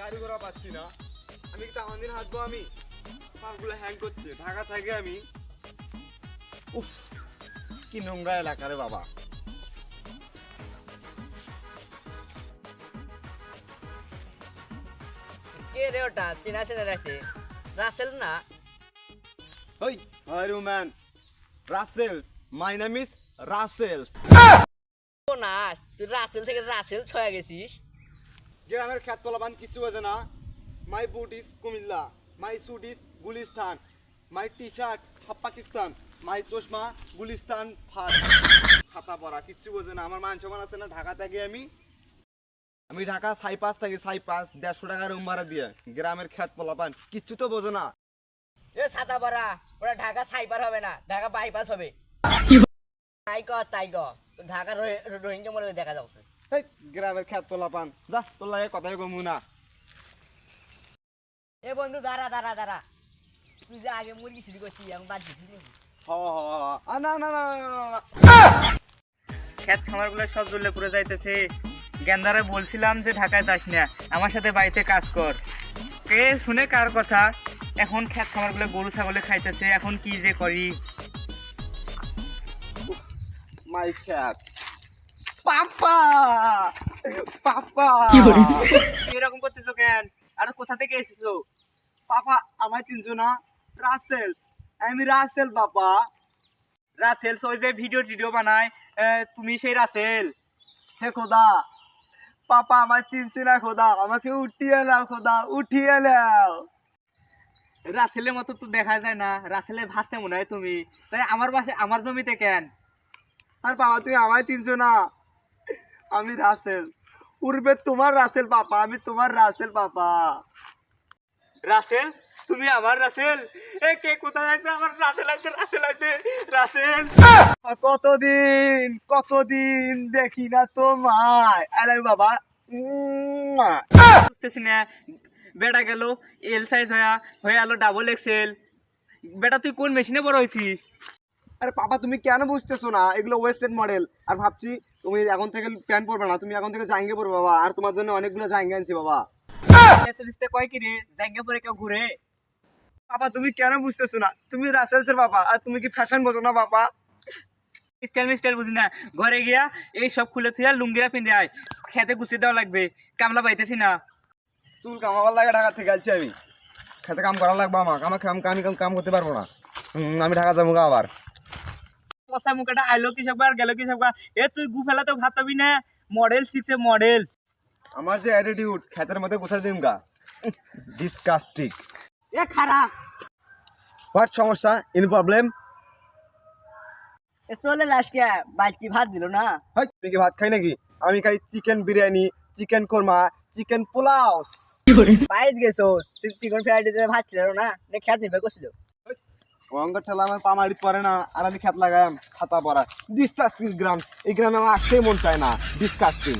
গাড়ি ঘোড়া পাচ্ছি না। আমি কি তামান দিন হাঁটবো আমি? পাগুলো হ্যাং করছে ঢাকা থেকে আমি। উফ কি নোংরা এলাকা রে বাবা। কে রে ওটা? চেনা চেনা রাখে। রাসেল না? ওই hi man. Russells my name is Russells. ও না তুই রাসেল থেকে রাসেল ছয়া গেছিস? গ্রামের খ্যাত পোলাবান কিছু বোঝে না? My boot is Comilla my suit is Gulistan my T shirt সব পাকিস্তান মাই চশমা গুলিস্তান ফাট। খাতা পরা কিচ্ছু বোঝে না আমার মান সমান আছে না ঢাকা থেকে আমি। আমি ঢাকা সাইপাস থাকি সাইপাস দেড়শো টাকা রুম ভাড়া দিয়ে গ্রামের খ্যাত পোলাপান কিচ্ছু তো বোঝো না। এ ছাতা পারা ওটা ঢাকা সাইপার হবে না ঢাকা বাইপাস হবে। তাই ক তাই ক ঢাকা রোহিঙ্গা মনে দেখা যাচ্ছে। এই গ্রামের খ্যাত পোলাপান। যা তোর লাগে কথাই কমু না। এ বন্ধু দাঁড়া দাঁড়া দাঁড়া। তুই যে আগে মুরগি চুরি করছিস এখন বাদ নাকি? হ হ। আ, না না না না। খামারগুলো সব জ্বলে পুরো যাইতেছে। গেন্দারে বলছিলাম যে ঢাকায় যাস না আমার সাথে বাড়িতে কাজ কর। কে শুনে কার কথা? এখন ক্ষেত খামারগুলো গরু ছাগলে খাইতেছে এখন কি যে করি? মাই খ্যাত। পাপা! পাপা! এরকম করতেছো কেন? আর কোথা থেকে এসেছ? পাপা আমায় চিনছো না? রাসেলস। আমি রাসেল বাবা রাসেল ওই যে ভিডিও টিডিও বানায় তুমি সেই রাসেল। হে খোদা! পাপা আমায় চিনছে না খোদা। আমাকে উঠিয়ে নাও খোদা উঠিয়ে নাও। রাসেলের মতো তো দেখা যায় না। রাসেলের ভাসতে মনে হয় তুমি। তাই আমার বাসে আমার জমিতে কেন? আর বাবা তুমি আমায় চিনছো না। আমি রাসেল। উর্বে তোমার রাসেল পাপা আমি তোমার রাসেল পাপা। রাসেল তুমি আমার রাসেল। এ কে কোথায় আছে? আমার রাসেল আছে রাসেল আছে রাসেল। কতদিন কতদিন দেখি না তোমায়। আরে বাবা। বুঝতেছি না বেটা গেল এল সাইজ হয়া হয়ে আলো ডাবল এক্সেল বেটা তুই কোন মেশিনে বড় হয়েছিস? আরে পাপা তুমি কেন বুঝতেছো না? এগুলো ওয়েস্টার্ন মডেল আর ভাবছি তুমি এখন থেকে প্যান্ট পরবে না তুমি এখন থেকে জাঙ্গে পরবে বাবা। আর তোমার জন্য অনেকগুলো জাঙ্গে আনছি বাবা। স্পেশালিস্টে কয় কি রে? জায়গা পরে কেউ ঘুরে? পাপা তুমি কেন বুঝতেছো না? তুমি রাসেলসের বাবা আর তুমি কি ফ্যাশন বোঝো না বাবা? স্টাইল মিস্টাইল বুঝি না। ঘরে গিয়া এই সব খুলে থুয়া লুঙ্গিরা পিঁধে আয়। খেতে গুছিয়ে দেওয়া লাগবে কামলা পাইতেছি না। চুল কামাবার লাগে ঢাকা থেকে আলছি আমি। খেতে কাম করা লাগবে আমাকে আমাকে আমি কাম- কাম করতে পারব না। আমি ঢাকা যাব গা আবার। কষা মুখটা আইলো কি সব আর গেল কি সব এ তুই গু তো ভাত পাবি না। মডেল শিখছে মডেল। আমার যে অ্যাটিটিউড খেতের মধ্যে কোথায় দিম গা। ডিসকাস্টিক এ খারা। হোয়াট সমস্যা? ইন প্রবলেম এ চলে যাস কে? বালতি ভাত দিল না? হয় তুমি কি ভাত খাই নাকি? আমি খাই chicken biryani chicken korma chicken pulao. বাইরে গেছো চিকেন ফ্রাইড ভাত ছিল না? খেত নিবে কছিল অঙ্গার ঠেলা আমার পা মারিত পারে না, আর আমি খেত লাগাই ছাতা পরা ডিসকাস্টিং গ্রামস এই গ্রামে আমার আসতেই মন চায় না। ডিসকাস্টিং